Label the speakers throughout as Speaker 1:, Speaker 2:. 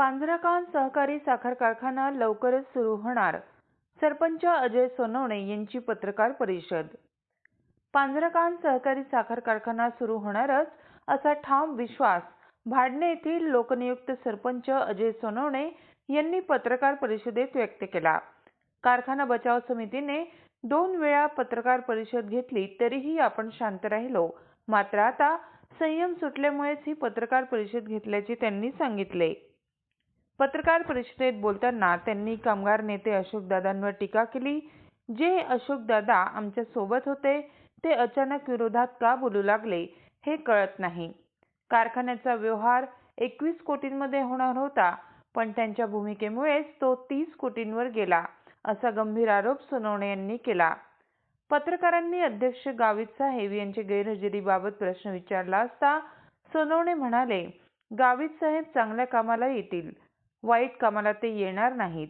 Speaker 1: पांझराकान सहकारी साखर कारखाना लवकरच सुरू होणार. सरपंच अजय सोनवणे यांची पत्रकार परिषद. पांझराकान सहकारी साखर कारखाना सुरू होणारच असा ठाम विश्वास भाडणे येथील लोकनियुक्त सरपंच अजय सोनवणे यांनी पत्रकार परिषदेत व्यक्त केला. कारखाना बचाव समितीने दोन वेळा पत्रकार परिषद घेतली तरीही आपण शांत राहिलो. मात्र आता संयम सुटल्यामुळेच ही पत्रकार परिषद घेतल्याचे त्यांनी सांगितले. पत्रकार परिषदेत बोलताना त्यांनी कामगार नेते अशोकदादांवर टीका केली. जे अशोकदादा आमच्यासोबत होते ते अचानक विरोधात का बोलू लागले हे कळत नाही. कारखान्याचा व्यवहार एकवीस कोटींमध्ये होणार होता पण त्यांच्या भूमिकेमुळेच तो तीस कोटींवर गेला असा गंभीर आरोप सोनवणे यांनी केला. पत्रकारांनी अध्यक्ष गावित साहेब यांच्या गैरहजेरीबाबत प्रश्न विचारला असता सोनवणे म्हणाले गावित साहेब चांगल्या कामाला येतील. वाईट कामाला ते येणार नाहीत.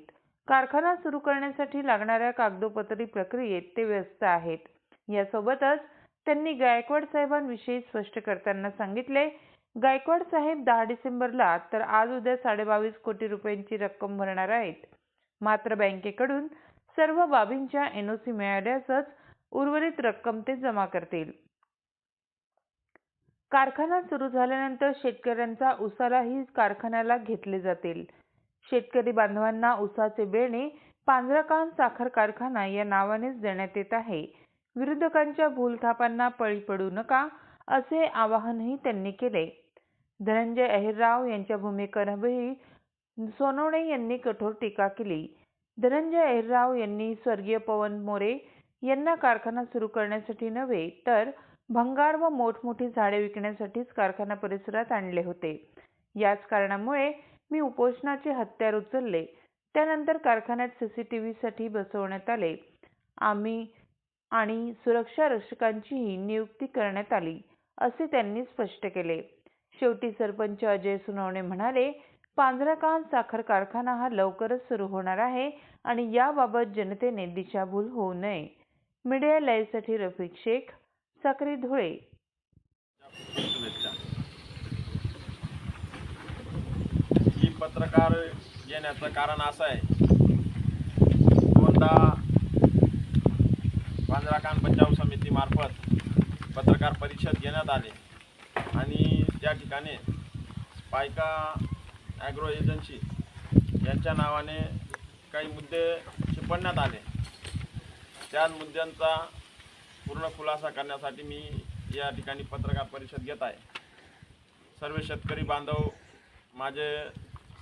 Speaker 1: कारखाना सुरू करण्यासाठी लागणाऱ्या कागदोपत्री प्रक्रियेत ते व्यस्त आहेत. यासोबतच त्यांनी गायकवाड साहेबांविषयी स्पष्ट करताना सांगितले गायकवाड साहेब दहा डिसेंबरला तर आज उद्या साडेबावीस कोटी रुपयांची रक्कम भरणार आहेत. मात्र बँकेकडून सर्व बाबींच्या एनओसी मिळाल्यासच उर्वरित रक्कम ते जमा करतील. कारखाना सुरू झाल्यानंतर शेतकऱ्यांचा उसालाही कारखान्याला घेतले जातील. शेतकरी बांधवांना उसाचे बेणे पांझराकान साखर कारखाना या नावानेच देण्यात येत आहे. विरोधकांच्या भूलथापांना पळी पडू नका असे आवाहनही त्यांनी केले. धनंजय अहिरराव यांच्या भूमिकेवरही सोनवणे यांनी कठोर टीका केली. धनंजय अहिरराव यांनी स्वर्गीय पवन मोरे यांना कारखाना सुरू करण्यासाठी नव्हे तर भंगार व मोठमोठी झाडे विकण्यासाठीच कारखाना परिसरात आणले होते. याच कारणामुळे मी उपोषणाचे हत्यार उचलले. त्यानंतर कारखान्यात सीसीटीव्हीसाठी बसवण्यात आले. आम्ही आणि सुरक्षा रक्षकांचीही नियुक्ती करण्यात आली असे त्यांनी स्पष्ट केले. शेवटी सरपंच अजय सुनावणे म्हणाले पांझराकान साखर कारखाना हा लवकरच सुरू होणार आहे आणि याबाबत जनतेने दिशाभूल होऊ नये. मीडिया लाईव्हसाठी रफिक शेख साखरी धुळे
Speaker 2: शुभेच्छा ही पत्रकार येण्याचं कारण असं आहे. दोनदा पांजराकान बचाव समितीमार्फत पत्रकार परिषद घेण्यात आले. आणि त्या ठिकाणी पायका ॲग्रो एजन्सी यांच्या नावाने काही मुद्दे शिपडण्यात आले. त्या मुद्द्यांचा पूर्ण खुलासा करण्यासाठी मी या ठिकाणी पत्रकार परिषद घेत आहे. सर्व शेतकरी बांधव माझे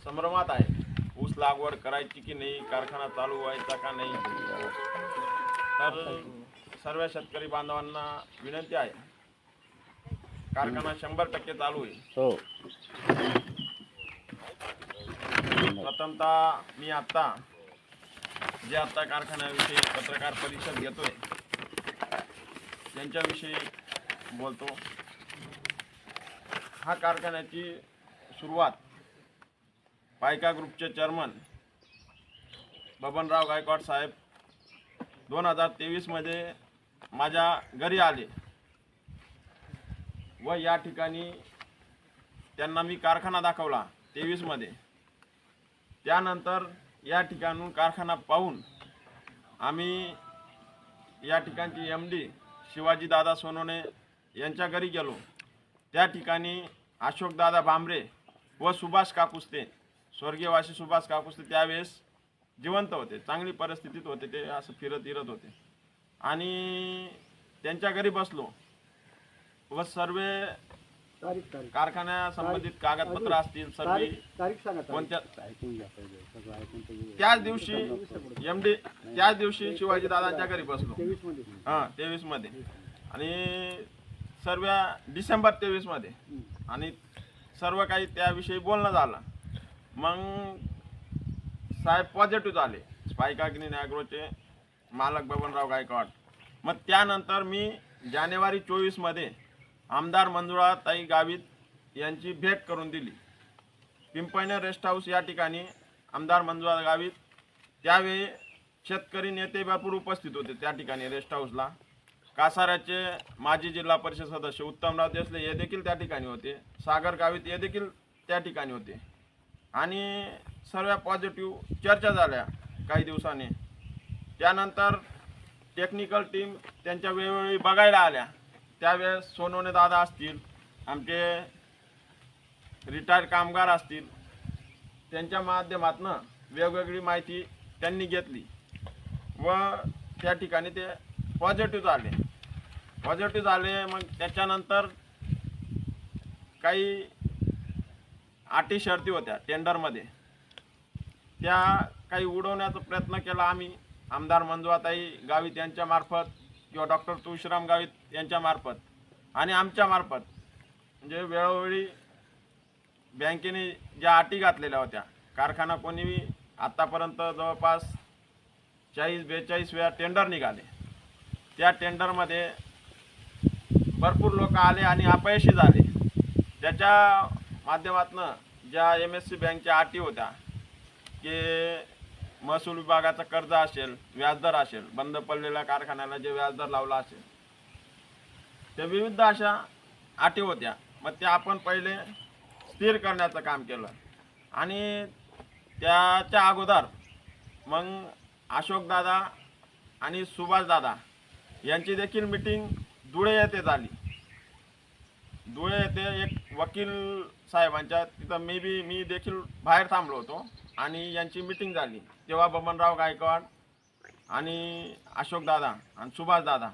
Speaker 2: संभ्रमात आहे. ऊस लागवड करायची की नाही कारखाना चालू व्हायचा का नाही? तर सर्व शेतकरी बांधवांना विनंती आहे. कारखाना शंभर टक्के चालू आहे.
Speaker 3: हो.
Speaker 2: प्रथमतः मी आत्ता जे आत्ता कारखान्याविषयी पत्रकार परिषद घेतोय त्यांच्याविषयी बोलतो. हा कारखान्याची सुरुवात पायका ग्रुपचे चेअरमन बबनराव गायकवाड साहेब दोन हजार तेवीसमध्ये माझ्या घरी आले व या ठिकाणी त्यांना मी कारखाना दाखवला तेवीसमध्ये. त्यानंतर या ठिकाणून कारखाना पाहून आम्ही या ठिकाणची एम डी शिवाजीदादा सोनोने यांच्या घरी गेलो. त्या ठिकाणी अशोकदादा भांबरे व सुभाष काकुस्ते स्वर्गीयवासी सुभाष काकुस्ते त्यावेळेस जिवंत होते चांगली परिस्थितीत होते ते असं फिरत फिरत होते. आणि त्यांच्या घरी बसलो व सर्व कारखान्या संबंधित कागदपत्र असतील सर्व. कोणत्या. त्याच दिवशी एम डी त्याच दिवशी शिवाजी दादांच्या घरी बसलो. हां तेवीसमध्ये आणि सर्व डिसेंबर तेवीसमध्ये आणि सर्व काही त्याविषयी बोलणं झालं. मग साहेब पॉझिटिव्ह झाले. स्पाईक अग्नी ॲग्रोचे मालक बबनराव गायकवाड. मग त्यानंतर मी जानेवारी चोवीसमध्ये आमदार मंजुळा ताई गावित यांची भेट करून दिली. पिंपळनेर रेस्ट हाऊस या ठिकाणी आमदार मंजुळा गावित त्यावेळी शेतकरी नेते भरपूर उपस्थित होते त्या ठिकाणी रेस्ट हाऊसला कासाऱ्याचे माजी जिल्हा परिषद सदस्य उत्तमराव देसले हे देखील त्या ठिकाणी होते. सागर गावित हे देखील त्या ठिकाणी होते. आणि सर्व पॉझिटिव्ह चर्चा झाल्या काही दिवसांनी. त्यानंतर टेक्निकल टीम त्यांच्या वेळोवेळी बघायला आल्या. त्यावेळेस सोनवणे दादा असतील आमचे रिटायर्ड कामगार असतील त्यांच्या माध्यमातून वेगवेगळी माहिती त्यांनी घेतली व त्या ठिकाणी ते पॉझिटिव्ह झाले. पॉझिटिव्ह झाले मग त्याच्यानंतर काही अटी शर्ती होत्या टेंडरमध्ये. त्या काही उडवण्याचा प्रयत्न केला आम्ही. आमदार मंजुआताई गावित यांच्यामार्फत किंवा डॉक्टर तुळशीराम गावित यांच्यामार्फत आणि आमच्यामार्फत म्हणजे वेळोवेळी बँकेने ज्या अटी घातलेल्या होत्या कारखाना कोणीही आत्तापर्यंत जवळपास चाळीस बेचाळीस वेळा टेंडर निघाले. त्या टेंडरमध्ये भरपूर लोक आले आणि अपयशी झाले. त्याच्या माध्यमातनं ज्या एम एस सी बँकच्या अटी होत्या की महसूल विभागाचं कर्ज असेल व्याजदर असेल बंद पडलेल्या कारखान्याला जे व्याजदर लावला असेल ते विविध अशा अटी होत्या. मग त्या आपण पहिले स्थिर करण्याचं काम केलं. आणि त्याच्या अगोदर मग अशोकदादा आणि सुभाषदादा यांची देखील मिटिंग धुळे येथे झाली. धुळे येथे एक वकील साहेबांच्या तिथं मी बी मी देखील बाहेर थांबलो होतो आणि यांची मिटिंग झाली. तेव्हा बबनराव गायकवाड आणि अशोकदादा आणि सुभाषदादा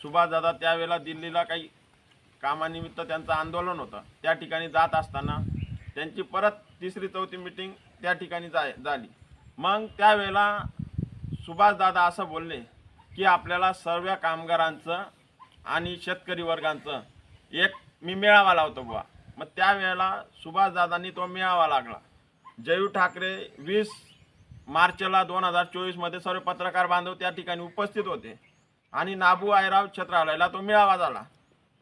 Speaker 2: सुभाषदादा त्यावेळेला दिल्लीला काही कामानिमित्त त्यांचं आंदोलन होतं. त्या ठिकाणी जात असताना त्यांची परत तिसरी चौथी मिटिंग त्या ठिकाणी जाय झाली. मग त्यावेळेला सुभाषदादा असं बोलले की आपल्याला सर्व कामगारांचं आणि शेतकरी वर्गांचं एक मी मेळावा लावतो बुवा. मग त्यावेळेला सुभाषदादांनी तो मेळावा लागला. जयू ठाकरे वीस मार्चला दोन हजार चोवीसमध्ये सर्व पत्रकार बांधव त्या ठिकाणी उपस्थित होते. आणि नाबू आयराव छत्रालयाला तो मेळावा झाला.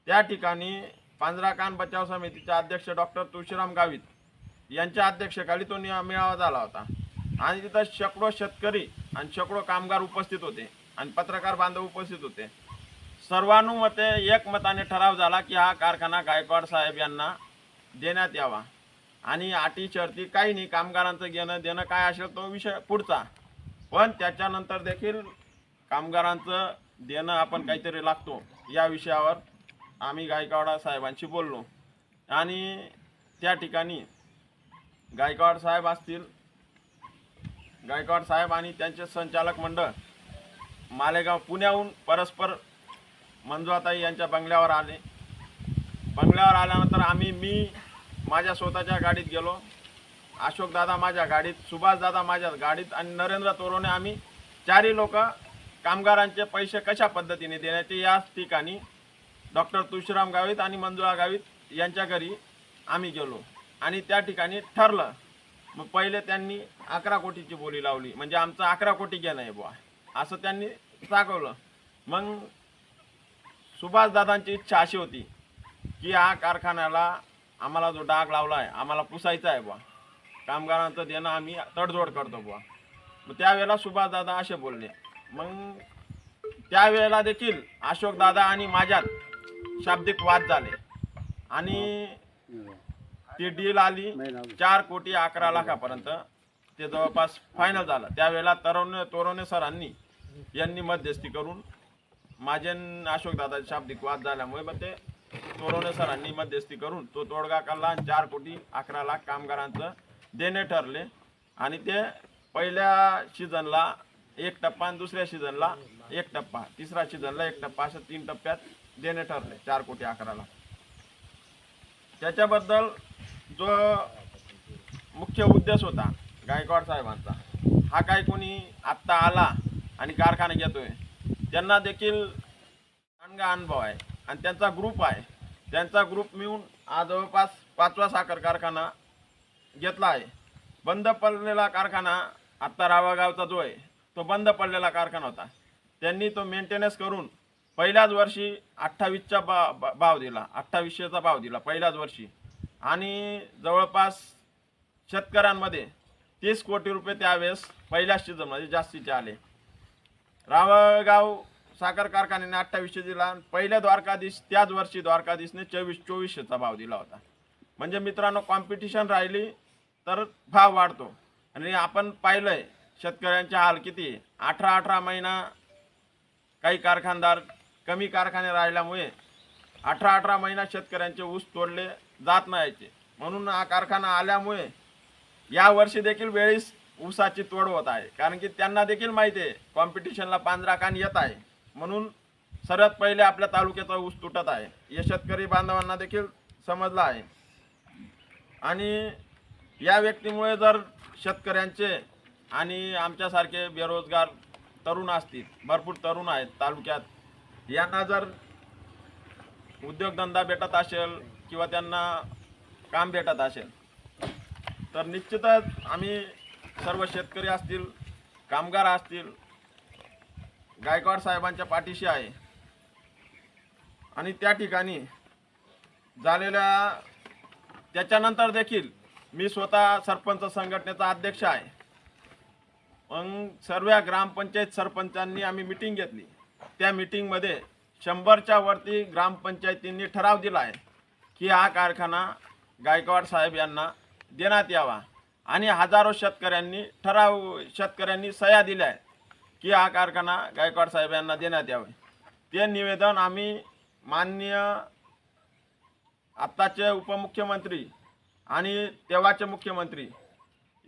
Speaker 2: त्या ठिकाणी पांजरा कान बचाव समितीचे अध्यक्ष डॉक्टर तुळशीराम गावित यांच्या अध्यक्षखाली तो मेळावा झाला होता. आणि तिथं शेकडो शेतकरी आणि शेकडो कामगार उपस्थित होते. आणि पत्रकार बांधव उपस्थित होते. सर्वानुमते एकमताने ठराव झाला की हा कारखाना गायकवाड साहेब यांना देण्यात यावा. आणि अटी शर्ती काही नाही कामगारांचं घेणं देणं काय असेल तो विषय पुढचा. पण त्याच्यानंतर देखील कामगारांचं देणं आपण काहीतरी लागतो. या विषयावर आम्ही गायकवाडा साहेबांशी बोललो. आणि त्या ठिकाणी गायकवाड साहेब असतील गायकवाड साहेब आणि त्यांचे संचालक मंडळ मालेगाव पुण्याहून परस्पर मंजुआताई यांच्या बंगल्यावर आले. बंगल्यावर आल्यानंतर आम्ही मी माझ्या स्वतःच्या गाडीत गेलो. अशोकदादा माझ्या गाडीत सुभाषदादा माझ्या गाडीत आणि नरेंद्र तोरोने आम्ही चारही लोक कामगारांचे पैसे कशा पद्धतीने देण्याचे याच ठिकाणी डॉक्टर तुळशीराम गावित आणि मंजुळा गावित यांच्या घरी आम्ही गेलो. आणि त्या ठिकाणी ठरलं. मग पहिले त्यांनी अकरा कोटीची बोली लावली. म्हणजे आमचं अकरा कोटी घेणं आहे बुवा. असं त्यांनी दाखवलं मग सुभाषदादांची इच्छा अशी होती की हा कारखान्याला आम्हाला जो डाग लावला आहे आम्हाला पुसायचा आहे बुवा. कामगारांचं देणं आम्ही तडजोड करतो बुवा. मग त्यावेळेला सुभाषदादा असे बोलले. मग त्यावेळेला देखील अशोकदादा आणि माझ्यात शाब्दिक वाद झाले. आणि ती डील आली चार कोटी अकरा लाखापर्यंत. ते जवळपास फायनल झालं. त्यावेळेला तरवणे तोरवणे सरांनी यांनी मध्यस्थी करून माझे अशोक दादाचे शाब्दिक वाद झाल्यामुळे मग ते तोरवणे सरांनी मध्यस्थी करून तो तोडगा काढला आणि चार कोटी अकरा लाख कामगारांचं देणे ठरले. आणि ते पहिल्या सीझनला एक टप्पा आणि दुसऱ्या सीझनला एक टप्पा तिसऱ्या सीझनला एक टप्पा असं तीन टप्प्यात देणे ठरले चार कोटी अकरा लाख. त्याच्याबद्दल जो मुख्य उद्देश होता गायकवाड साहेबांचा हा काय कोणी आत्ता आला आणि कारखाना घेतोय? त्यांना देखील अणगा अनुभव आहे आणि त्यांचा ग्रुप आहे त्यांचा ग्रुप मिळून आज जवळपास पाचवा साखर कारखाना घेतला आहे. बंद पडलेला कारखाना आत्ता रावागावचा जो आहे तो बंद पडलेला कारखाना होता. त्यांनी तो मेंटेनन्स करून पहिल्याच वर्षी अठ्ठावीसचा बा बा- भाव दिला अठ्ठावीसशेचा भाव दिला पहिल्याच वर्षी. आणि जवळपास शेतकऱ्यांमध्ये तीस कोटी रुपये त्यावेळेस पहिल्याच सीझनमध्ये जास्तीचे आले. रावळगाव साखर कारखान्याने अठ्ठावीसशे दिला. आणि पहिल्या द्वारकाधीश त्याच वर्षी द्वारकाधीशने चोवीस चोवीसशेचा भाव दिला होता. म्हणजे मित्रांनो कॉम्पिटिशन राहिली तर भाव वाढतो. आणि आपण पाहिलंय शेतकऱ्यांचे हाल किती? अठरा अठरा महिना काही कारखानदार कमी कारखाने राहिल्यामुळे अठरा अठरा महिना शेतकऱ्यांचे ऊस तोडले जात नाहीचे म्हणून हा कारखाना आल्यामुळे या वर्षी देखील वेळीस ऊसाची तोड होत आहे. कारण की त्यांना देखील माहिती आहे कॉम्पिटिशनला पांढरा कान येत आहे. म्हणून सर्वात पहिले आपल्या तालुक्याचा ऊस तुटत आहे. हे शेतकरी बांधवांना देखील समजलं आहे. आणि या व्यक्तीमुळे जर शेतकऱ्यांचे आणि आमच्यासारखे बेरोजगार तरुण असतील भरपूर तरुण आहेत तालुक्यात यांना जर उद्योगधंदा भेटत असेल किंवा त्यांना काम भेटत असेल तर निश्चितच आम्ही सर्व शेतकरी असतील कामगार असतील गायकवाड साहेबांच्या पाठीशी आहे. आणि त्या ठिकाणी झालेल्या त्याच्यानंतर देखील मी स्वतः सरपंच संघटनेचा अध्यक्ष आहे. मग सर्व ग्रामपंचायत सरपंचांनी आम्ही मिटिंग घेतली. त्या मिटिंगमध्ये शंभरच्या वरती ग्रामपंचायतींनी ठराव दिला आहे की हा कारखाना गायकवाड साहेब यांना देण्यात यावा. आणि हजारो शेतकऱ्यांनी ठराव शेतकऱ्यांनी सह्या दिल्या आहेत की हा कारखाना गायकवाड साहेब यांना देण्यात यावे. ते निवेदन आम्ही माननीय आत्ताचे उपमुख्यमंत्री आणि तेव्हाचे मुख्यमंत्री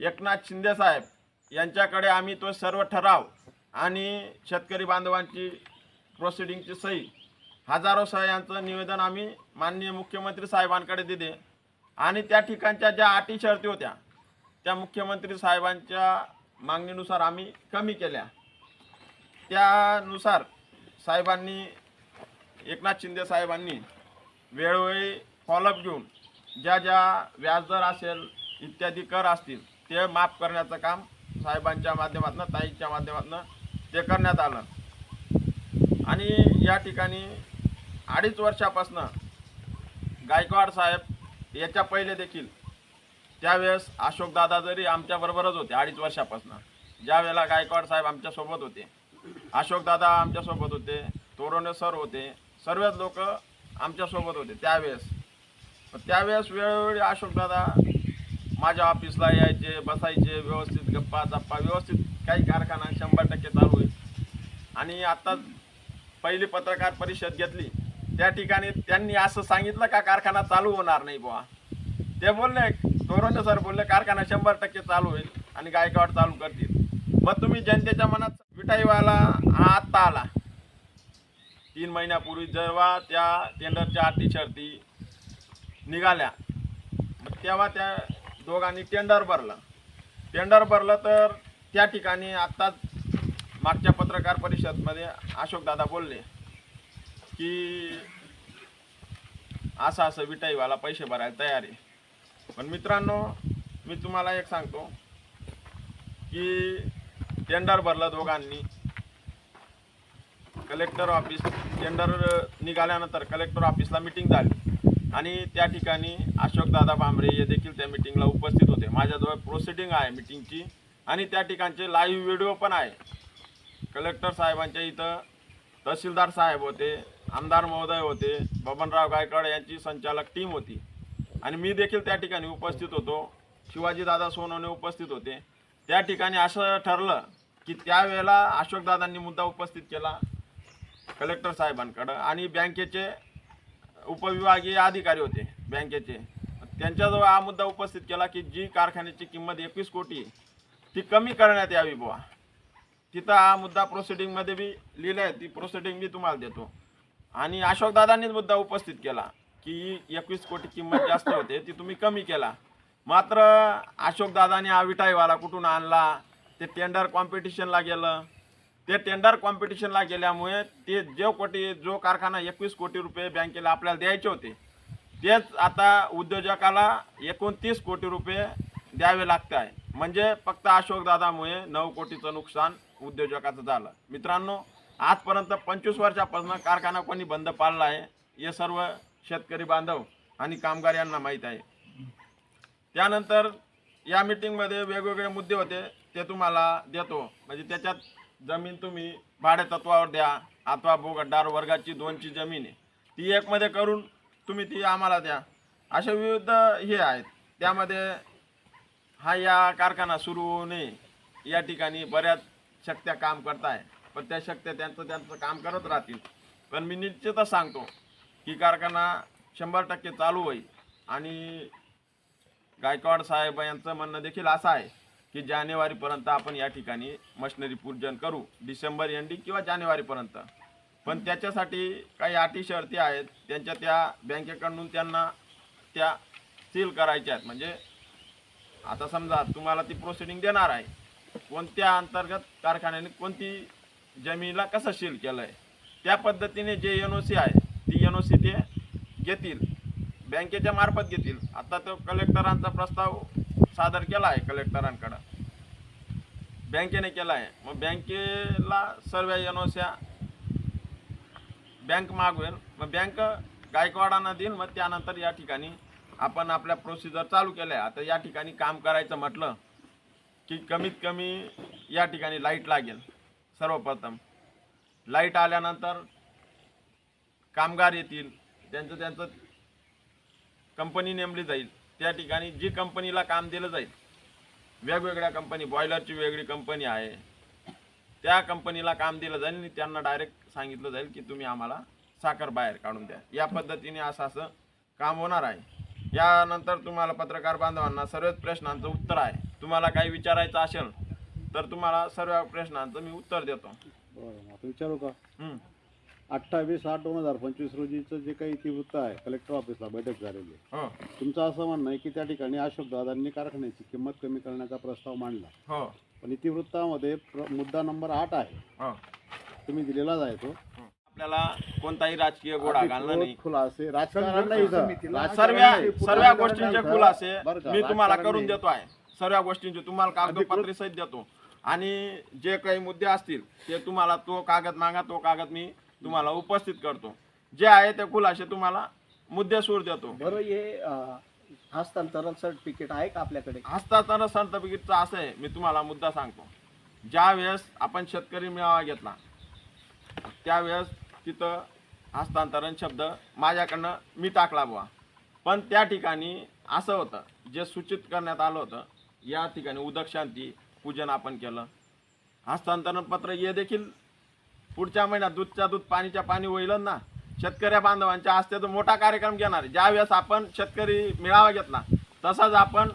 Speaker 2: एकनाथ शिंदेसाहेब यांच्याकडे आम्ही तो सर्व ठराव आणि शेतकरी बांधवांची प्रोसिडिंगची सही हजारो सह्यांचं निवेदन आम्ही माननीय मुख्यमंत्री साहेबांकडे दिले. आणि त्या ठिकाणच्या ज्या अटी शर्ती होत्या त्या मुख्यमंत्री साहेबांच्या मागणीनुसार आम्ही कमी केल्या. त्यानुसार साहेबांनी एकनाथ शिंदे साहेबांनी वेळोवेळी फॉलोअप घेऊन ज्या ज्या व्याजदर असेल इत्यादी कर असतील ते माफ करण्याचं काम साहेबांच्या माध्यमातून ताईच्या माध्यमातून ते करण्यात आलं. आणि या ठिकाणी अडीच वर्षापासनं गायकवाड साहेब याच्या पहिले देखील त्यावेळेस अशोकदादा जरी आमच्याबरोबरच होते अडीच वर्षापासनं. ज्या वेळेला गायकवाड साहेब आमच्यासोबत होते. अशोकदादा आमच्यासोबत होते तोरणे सर होते सर्वच लोक आमच्यासोबत होते त्यावेळेस. त्यावेळेस वेळोवेळी अशोकदादा माझ्या ऑफिसला यायचे बसायचे व्यवस्थित गप्पा चप्पा व्यवस्थित काही कारखाना शंभर टक्के चालू आहेत आणि आत्ता पहिली पत्रकार परिषद घेतली. त्या ठिकाणी त्यांनी असं सांगितलं का कारखाना चालू होणार नाही बुवा. ते बोलले तोरणे सर बोलले कारखाना शंभर टक्के चालू होईल आणि गायकवाड चालू करतील. मग तुम्ही जनतेच्या मनात विटाईवाला हा आत्ता आला. तीन महिन्यापूर्वी जेव्हा त्या टेंडरच्या अटी शर्ती निघाल्या मग तेव्हा त्या दोघांनी टेंडर भरलं. टेंडर भरलं तर त्या ठिकाणी आत्ताच मागच्या पत्रकार परिषदमध्ये अशोकदादा बोलले की असं असं विटाईवाला पैसे भरायला तयार आहे. पण मित्रांनो मी तुम्हाला एक सांगतो की टेंडर भरलं दोघांनी. कलेक्टर ऑफिस टेंडर निघाल्यानंतर कलेक्टर ऑफिसला मिटिंग झाली. आणि त्या ठिकाणी अशोकदादा भांबरे हे देखील त्या मिटिंगला उपस्थित होते. माझ्याजवळ प्रोसिडिंग आहे मिटिंगची आणि त्या ठिकाणचे लाईव्ह व्हिडिओ पण आहे. कलेक्टर साहेबांच्या इथं तहसीलदार साहेब होते आमदार महोदय होते बबनराव गायकवाड यांची संचालक टीम होती. आणि मी देखील त्या ठिकाणी उपस्थित होतो. शिवाजीदादा सोनवणे उपस्थित होते. त्या ठिकाणी असं ठरलं की त्यावेळेला अशोकदादांनी मुद्दा उपस्थित केला कलेक्टर साहेबांकडं आणि बँकेचे उपविभागीय अधिकारी होते बँकेचे. त्यांच्याजवळ हा मुद्दा उपस्थित केला की जी कारखान्याची किंमत एकवीस कोटी आहे, ती कमी करण्यात यावी बुवा. तिथं हा मुद्दा प्रोसिडिंगमध्ये बी लिहिलं आहे ती प्रोसिडिंग मी तुम्हाला देतो. आणि अशोकदादांनीच मुद्दा उपस्थित केला. की एकवीस कोटी किंमत जास्त होते ती तुम्ही कमी केला. मात्र अशोकदादांनी हा विटाईवाला कुठून आणला? ते टेंडर कॉम्पिटिशनला गेलं. ते टेंडर कॉम्पिटिशनला गेल्यामुळे ते जो कोटी जो कारखाना एकवीस कोटी रुपये बँकेला आपल्याला द्यायचे होते तेच आता उद्योजकाला एकोणतीस कोटी रुपये द्यावे लागत आहे. म्हणजे फक्त अशोकदादामुळे नऊ कोटीचं नुकसान उद्योजकाचं झालं. मित्रांनो आजपर्यंत पंचवीस वर्षापासून कारखाना कोणी बंद पाडला आहे हे सर्व शेतकरी बांधव आणि कामगार यांना माहीत आहे. त्यानंतर या मीटिंगमध्ये वेगवेगळे मुद्दे होते ते तुम्हाला देतो. म्हणजे त्याच्यात जमीन तुम्ही भाडे तत्वावर द्या अथवा बोगड्डार वर्गाची दोनची जमीन आहे. ती एकमध्ये करून तुम्ही ती आम्हाला द्या. असे विविध हे आहेत. त्यामध्ये हा या कारखाना सुरू होऊ नये या ठिकाणी बऱ्याच शक्त्या काम करत आहे पण त्या शक्त्या त्यांचं त्यांचं काम करत राहतील. पण मी निश्चितच सांगतो की कारखाना शंभर टक्के चालू होईल. आणि गायकवाड साहेब यांचं म्हणणं देखील असं आहे की जानेवारीपर्यंत आपण या ठिकाणी मशिनरी पूजन करू डिसेंबर एंडिंग किंवा जानेवारीपर्यंत. पण त्याच्यासाठी काही अटी शर्ती आहेत. त्यांच्या त्या बँकेकडून त्यांना त्या सील करायच्या आहेत. म्हणजे आता समजा तुम्हाला ती प्रोसिडिंग देणार आहे. कोणत्या अंतर्गत कारखान्याने कोणती जमिनीला कसं सील केलं आहे त्या पद्धतीने जे एन ओ सी आहे एन ओ सी ते घेतील. बँकेच्या मार्फत घेतील. आता तो कलेक्टरांचा प्रस्ताव सादर केला आहे कलेक्टरांकडं बँकेने केला आहे. मग बँकेला सर्व एन ओ सी बँक मागवेल. मग बँक गायकवाडांना देईल. मग त्यानंतर या ठिकाणी आपण आपल्या प्रोसिजर चालू केल्या. आता या ठिकाणी काम करायचं म्हटलं की कमीत कमी या ठिकाणी लाइट लागेल. सर्वप्रथम. लाइट आल्यानंतर कामगार येतील त्यांचं त्यांचं कंपनी नेमली जाईल. त्या ठिकाणी जी कंपनीला काम दिलं जाईल वेगवेगळ्या कंपनी बॉयलरची वेगळी कंपनी आहे. त्या कंपनीला काम दिलं जाईल आणि त्यांना डायरेक्ट सांगितलं जाईल की तुम्ही आम्हाला साखर बाहेर काढून द्या. या पद्धतीने असं असं काम होणार आहे. यानंतर तुम्हाला पत्रकार बांधवांना सर्वच प्रश्नांचं उत्तर आहे. तुम्हाला काही विचारायचं असेल तर तुम्हाला सर्व प्रश्नांचं मी उत्तर देतो.
Speaker 3: विचारू का. अठ्ठावीस आठ दोन हजार पंचवीस रोजीचं जे काही इतिवृत्त आहे कलेक्टर ऑफिसला बैठक झालेली आहे.
Speaker 2: हो.
Speaker 3: तुमचं असं म्हणणं आहे की त्या ठिकाणी अशोक दादांनी कारखान्याची किंमत कमी करण्याचा प्रस्ताव मांडला.
Speaker 2: हो.
Speaker 3: पण इतिवृत्तामध्ये प्र- मुद्दा नंबर आठ आहे.
Speaker 2: हो.
Speaker 3: तुम्ही दिलेलाच आहे तो.
Speaker 2: आपल्याला कोणताही राजकीय गोडा घालणं नाही.
Speaker 3: खुलासे राजकारण नाही इथं. राजकारण
Speaker 2: सर्व
Speaker 3: नाही.
Speaker 2: सर्व गोष्टींचे. खुलासे
Speaker 3: बरं का?
Speaker 2: मी तुम्हाला
Speaker 3: राजकारण
Speaker 2: करून
Speaker 3: नाही.
Speaker 2: देतो आहे. सर्व गोष्टींचे तुम्हाला कागदपत्रे सहित देतो. आणि जे काही मुद्दे असतील ते तुम्हाला तो कागद मागा तो कागद मी तुम्हाला उपस्थित करतो. जे आहे ते खुलासे तुम्हाला मुद्दे सूर देतो.
Speaker 4: बरं हे अं, हस्तांतरण सर्टिफिकेट आहे का आपल्याकडे?
Speaker 2: हस्तांतरण सर्टिफिकेटचं असं आहे. मी तुम्हाला मुद्दा सांगतो. ज्या वेळेस आपण शेतकरी मेळावा घेतला त्यावेळेस तिथं हस्तांतरण शब्द माझ्याकडनं मी टाकला बुवा. पण त्या ठिकाणी असं होतं जे सूचित करण्यात आलं होतं या ठिकाणी उदक शांती पूजन आपण केलं. हस्तांतरण पत्र हे देखील पुढच्या महिन्यात दूधच्या दूध पाणीच्या पाणी होईल ना शेतकऱ्या बांधवांच्या हस्ते तो मोठा कार्यक्रम घेणार. ज्यावेळेस आपण शेतकरी मेळावा घेतला तसाच आपण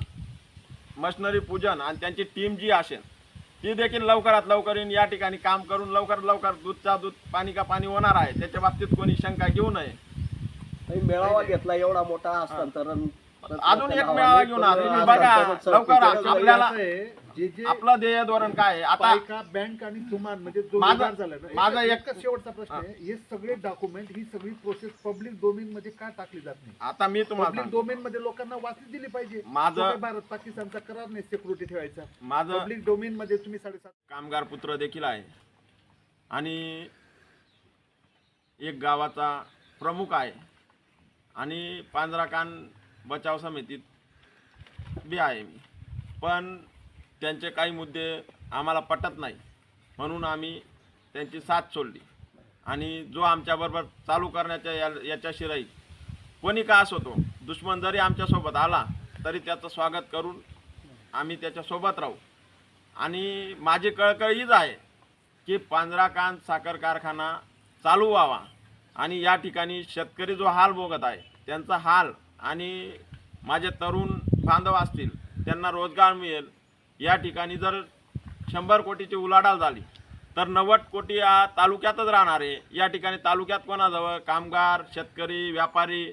Speaker 2: मशनरी पूजन आणि त्यांची टीम जी असेल ती देखील लवकरात लवकर येऊन या ठिकाणी काम करून लवकरात लवकर दूधचा दूध पाणी का पाणी होणार आहे त्याच्या बाबतीत कोणी शंका घेऊ नये.
Speaker 4: मेळावा घेतला एवढा मोठा हस्तांतरण
Speaker 2: अजून एक मेळावा घेऊन. तुम्ही बघा लवकर आपल्याला
Speaker 5: जे जे
Speaker 2: आपलं ध्येय धोरण काय आहे? आता
Speaker 5: पालिका बँक आणि तुमान म्हणजे
Speaker 2: माझा-
Speaker 5: झाला ना
Speaker 2: माझा
Speaker 5: एक-
Speaker 2: एक-
Speaker 5: एकच शेवटचा प्रश्न आहे हे सगळे डॉक्युमेंट ही सगळी प्रोसेस पब्लिक डोमेन मध्ये का टाकली जात नाही
Speaker 2: आता मी तुम्हाला
Speaker 5: पब्लिक
Speaker 2: सांगतो.
Speaker 5: डोमेन मध्ये लोकांना वाचली दिली पाहिजे
Speaker 2: माझं-
Speaker 5: तो भारत पाकिस्तानचा करार नाही सिक्युरिटी ठेवायचा
Speaker 2: माझं
Speaker 5: पब्लिक डोमेन मध्ये तुम्ही साडेसात
Speaker 2: कामगार पुत्र देखील आहे आणि एक गावाचा प्रमुख आहे आणि पांजराकान बचाव समितीत बी आहे मी. पण त्यांचे काही मुद्दे आम्हाला पटत नाही. म्हणून आम्ही त्यांची साथ सोडली. आणि जो आमच्याबरोबर चालू करण्याच्या या याच्याशी राहील. कोणी का असो तो दुश्मन जरी आमच्यासोबत आला तरी त्याचं स्वागत करून आम्ही त्याच्यासोबत राहू. आणि माझी कळकळ हीच आहे की पांजराकांत साखर कारखाना चालू व्हावा. आणि या ठिकाणी शेतकरी जो हाल भोगत आहे त्यांचा हाल आणि माझे तरुण बांधव असतील त्यांना रोजगार मिळेल. या ठिकाणी जर शंभर कोटीची उलाढाल झाली तर नव्वद कोटी या तालुक्यातच राहणार आहे या ठिकाणी तालुक्यात कोणाजवळ कामगार शेतकरी व्यापारी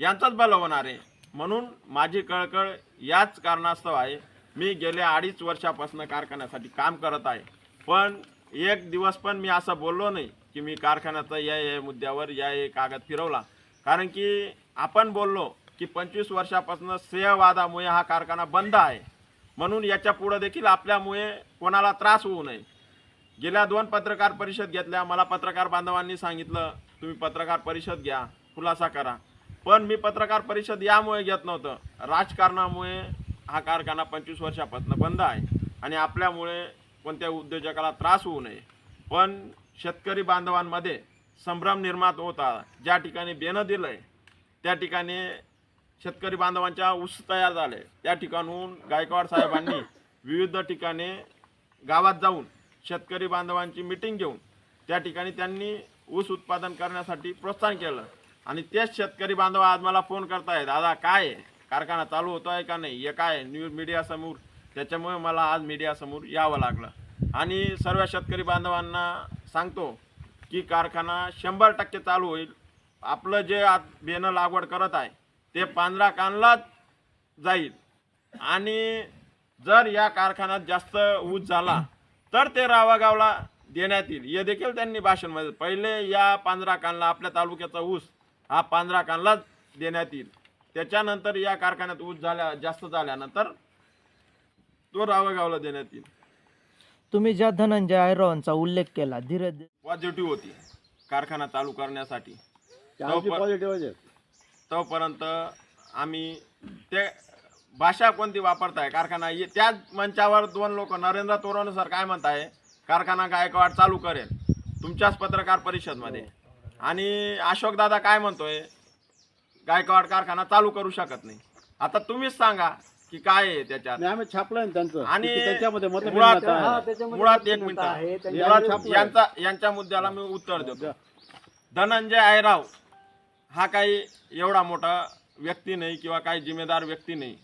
Speaker 2: यांचंच भलं होणार आहे. म्हणून माझी कळकळ याच कारणास्तव आहे. मी गेल्या अडीच वर्षापासून कारखान्यासाठी काम करत आहे. पण एक दिवस पण मी असं बोललो नाही की मी कारखान्याचा या या मुद्द्यावर या या कागद फिरवला. कारण की आपण बोललो की पंचवीस वर्षापासून सेहवादामुळे हा कारखाना बंद आहे. म्हणून याच्या पुढं देखील आपल्यामुळे कोणाला त्रास होऊ नये. गेल्या दोन पत्रकार परिषद घेतल्या. मला पत्रकार बांधवांनी सांगितलं तुम्ही पत्रकार परिषद घ्या. खुलासा करा. पण मी पत्रकार परिषद यामुळे घेत नव्हतं. राजकारणामुळे हा कारखाना पंचवीस वर्षापासून बंद आहे आणि आपल्यामुळे कोणत्या उद्योजकाला त्रास होऊ नये. पण शेतकरी बांधवांमध्ये संभ्रम निर्माण होता. ज्या ठिकाणी बेनं दिलं आहे त्या ठिकाणी शेतकरी बांधवांच्या ऊस तयार झाले. त्या ठिकाणहून गायकवाड साहेबांनी विविध ठिकाणी गावात जाऊन शेतकरी बांधवांची मिटिंग घेऊन त्या ठिकाणी त्यांनी ऊस उत्पादन करण्यासाठी प्रोत्साहन केलं. आणि तेच शेतकरी बांधव आज मला फोन करतायत. दादा काय आहे? कारखाना चालू होतो आहे का नाही? हे काय आहे? न्यूज मीडियासमोर त्याच्यामुळे मला आज मीडियासमोर यावं लागलं. आणि सर्व शेतकरी बांधवांना सांगतो की कारखाना शंभर टक्के चालू होईल. आपलं जे आज बेनं लागवड करत आहे ते पांढरा कानलाच जाईल. आणि जर या कारखान्यात जास्त ऊस झाला तर ते रावागावला देण्यात येईल. हे देखील त्यांनी भाषणमध्ये पहिले या पांढरा कानला आपल्या तालुक्याचा ऊस हा पांढरा कानलाच देण्यात येईल. त्याच्यानंतर या कारखान्यात ऊस झाल्या जास्त झाल्यानंतर तो रावागावला देण्यात येईल.
Speaker 6: तुम्ही ज्या धनंजय आयरावांचा उल्लेख केला धीरज
Speaker 2: पॉझिटिव्ह होती. कारखाना चालू करण्यासाठी.
Speaker 3: पॉझिटिव्ह आहे
Speaker 2: तोपर्यंत आम्ही ते भाषा कोणती वापरताय? कारखाना ये- त्याच मंचावर दोन लोक नरेंद्र तोरण सर काय म्हणताय? कारखाना गायकवाड चालू करेल? तुमच्याच पत्रकार परिषदमध्ये. आणि अशोक दादा काय म्हणतोय? गायकवाड कारखाना चालू करू शकत नाही. आता तुम्हीच सांगा की काय आहे त्याच्यात?
Speaker 3: आम्ही छापलंय ना त्यांचं.
Speaker 2: आणि
Speaker 3: त्याच्यामध्ये
Speaker 2: मुळात मुळात एक. मिनिट. यांचा यांच्या मुद्द्याला मी उत्तर देतो. धनंजय आयराव हा काही एवढा मोठा व्यक्ती नाही किंवा काही जिम्मेदार व्यक्ती नाही.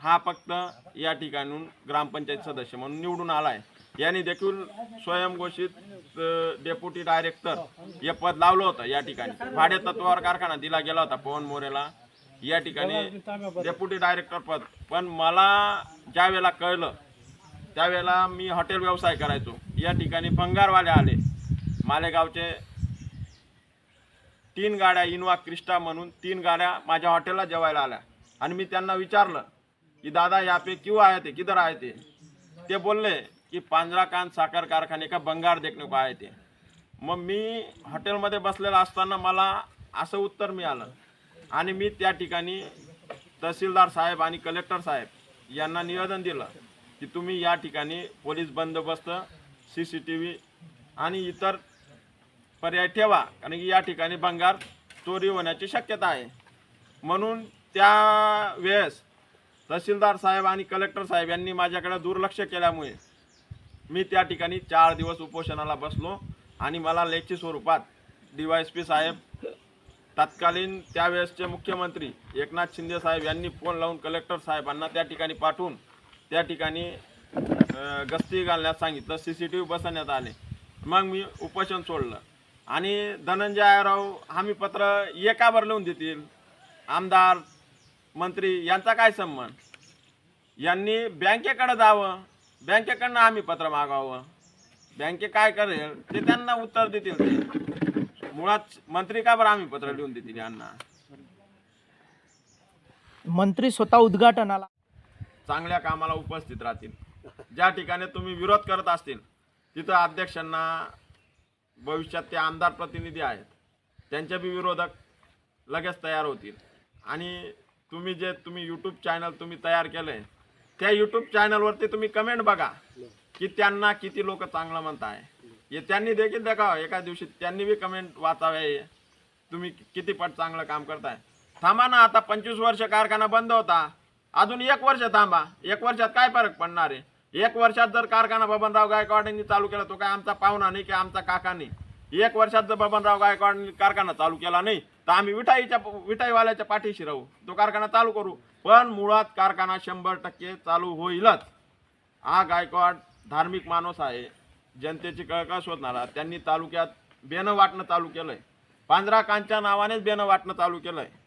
Speaker 2: हा फक्त या ठिकाणून ग्रामपंचायत सदस्य म्हणून निवडून आला आहे यांनी देखील स्वयंघोषित डेप्युटी डायरेक्टर हे पद लावलं होतं या ठिकाणी. भाडे तत्वावर कारखाना दिला गेला होता पवन मोरेला. या ठिकाणी डेप्युटी डायरेक्टर पद. पण मला ज्या वेळेला कळलं त्यावेळेला मी हॉटेल व्यवसाय करायचो. या ठिकाणी भंगारवाले आले. मालेगावचे तीन गाड्या इनोवा क्रिस्टा म्हणून तीन गाड्या माझ्या हॉटेलला जेवायला आल्या. आणि मी त्यांना विचारलं की दादा या पे क्यों आहे ते किधर आहे ते ते बोलले की पांजरा कान साखर कारखाने का बंगार देखणे को ते मग मी हॉटेलमध्ये बसलेला असताना मला असं उत्तर मिळालं. आणि मी त्या ठिकाणी तहसीलदार साहेब आणि कलेक्टर साहेब यांना निवेदन दिलं की तुम्ही या ठिकाणी पोलीस बंदोबस्त सी सी टी व्ही आणि इतर पर्याय ठेवा कारण की या ठिकाणी भंगार चोरी होण्याची शक्यता आहे. म्हणून त्या वेळेस तहसीलदार साहेब आणि कलेक्टर साहेब यांनी माझ्याकडे दुर्लक्ष केल्यामुळे मी त्या ठिकाणी चार दिवस उपोषणाला बसलो आणि मला लेखी स्वरूपात डी वाय एस पी साहेब तत्कालीन त्यावेळेसचे मुख्यमंत्री एकनाथ शिंदे साहेब यांनी फोन लावून कलेक्टर साहेबांना त्या ठिकाणी पाठवून त्या ठिकाणी गस्ती घालण्यास सांगितलं सी सी टी व्ही बसवण्यात आले. मग मी उपोषण सोडलं. आणि धनंजय आयराव हमी पत्र एका भर लिहून देतील. आमदार मंत्री यांचा काय संबंध? यांनी बँकेकडे जावं बँकेकडनं आम्ही पत्र मागावं. बँके काय करेल ते त्यांना उत्तर देतील ते. मुळात मंत्री का बरं आम्ही पत्र लिहून देतील यांना?
Speaker 6: मंत्री स्वतः उद्घाटनाला
Speaker 2: चांगल्या कामाला उपस्थित राहतील. ज्या ठिकाणी तुम्ही विरोध करत असतील तिथं अध्यक्षांना भविष्यात ते आमदार प्रतिनिधी आहेत. त्यांचे बी विरोधक लगेच तयार होतील. आणि तुम्ही जे तुम्ही यूट्यूब चॅनल तुम्ही तयार केलं आहे त्या यूट्यूब चॅनलवरती तुम्ही कमेंट बघा की त्यांना किती लोक चांगलं म्हणत आहे हे त्यांनी देखील दाखवा. एका दिवशी त्यांनी बी कमेंट वाचावे तुम्ही किती पट चांगलं काम करताय. थांबा ना आता पंचवीस वर्ष कारखाना बंद होता. अजून एक वर्ष थांबा. एक वर्षात काय फरक पडणार आहे? एक वर्षात जर कारखाना बबनराव गायकवाडांनी चालू केला तो काय आमचा पाहुणा नाही की आमचा काका नाही? एक वर्षात जर बबनराव गायकवाडांनी कारखाना चालू केला नाही तर आम्ही विठाईच्या विठाईवाल्याच्या पाठीशी राहू तो कारखाना चालू करू. पण मुळात कारखाना शंभर टक्के चालू होईलच. हा गायकवाड धार्मिक माणूस आहे. जनतेची कळकळ शोधणारा. त्यांनी तालुक्यात बेनं वाटणं चालू केलंय. पांजरा कांच्या नावानेच बेनं वाटणं चालू केलं
Speaker 5: आहे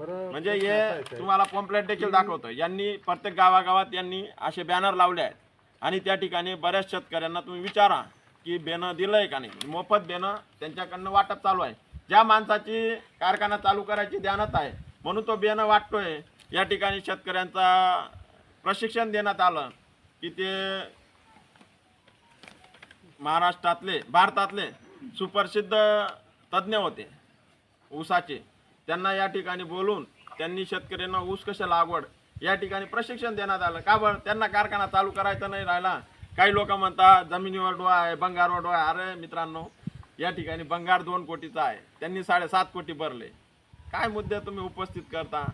Speaker 2: म्हणजे हे तुम्हाला पॉम्पलेट देखील दाखवतं यांनी प्रत्येक गावागावात यांनी असे बॅनर लावले आहेत. आणि त्या ठिकाणी बऱ्याच शेतकऱ्यांना तुम्ही विचारा की बेनं दिलंय का नाही. मोफत बेनं त्यांच्याकडनं वाटप चालू आहे. ज्या माणसाची कारखाना चालू करायची ध्यानात आहे म्हणून तो बेनं वाटतोय. या ठिकाणी शेतकऱ्यांचा प्रशिक्षण देण्यात आलं की ते महाराष्ट्रातले भारतातले सुप्रसिद्ध तज्ज्ञ होते. ऊसाचे. त्यांना या ठिकाणी बोलून त्यांनी शेतकऱ्यांना ऊस कशा लागवड या ठिकाणी प्रशिक्षण देण्यात आलं. का बरं? त्यांना कारखाना चालू करायचा नाही राहिला. काही लोक म्हणतात जमिनीवर डोळा आहे बंगारवर डोळा आहे. अरे मित्रांनो या ठिकाणी बंगार दोन कोटीचा आहे. त्यांनी साडेसात कोटी भरले. काय मुद्दे तुम्ही उपस्थित करता?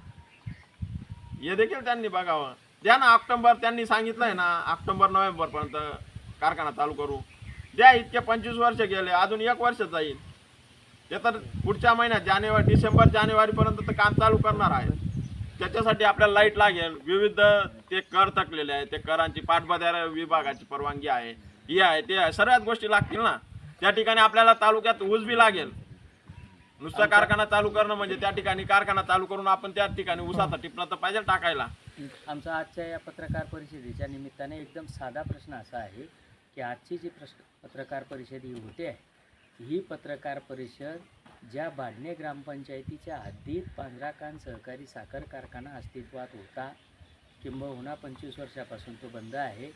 Speaker 2: हे देखील त्यांनी बघावं. द्या ना ऑक्टोंबर त्यांनी सांगितलं आहे ना ऑक्टोंबर नोव्हेंबरपर्यंत कारखाना चालू करू. द्या इतके पंचवीस वर्ष गेले अजून एक वर्ष जाईल. ते तर पुढच्या महिन्यात जानेवारी डिसेंबर जानेवारीपर्यंत तर काम चालू करणार आहे. त्याच्यासाठी आपल्याला लाइट लागेल. विविध ते कर थकलेले आहे ते करांची पाठबंधारे विभागाची परवानगी आहे. ही आहे. ते आहे सर्वच गोष्टी लागतील ना. त्या ठिकाणी आपल्याला तालुक्यात ऊस बी लागेल. नुसता कारखाना चालू करणं म्हणजे त्या ठिकाणी कारखाना चालू करून आपण त्या ठिकाणी ऊसाचा टिपला तर पाहिजे टाकायला.
Speaker 7: आमचा आजच्या या पत्रकार परिषदेच्या निमित्ताने एकदम साधा प्रश्न असा आहे की आजची जी प्रश्न पत्रकार परिषद ही होते आहे ही पत्रकार परिषद ज्या बाडणे ग्रामपंचायतीच्या हद्दीत पांढराकान सहकारी साखर कारखाना अस्तित्वात होता किंबहुना पंचवीस वर्षापासून तो बंद आहे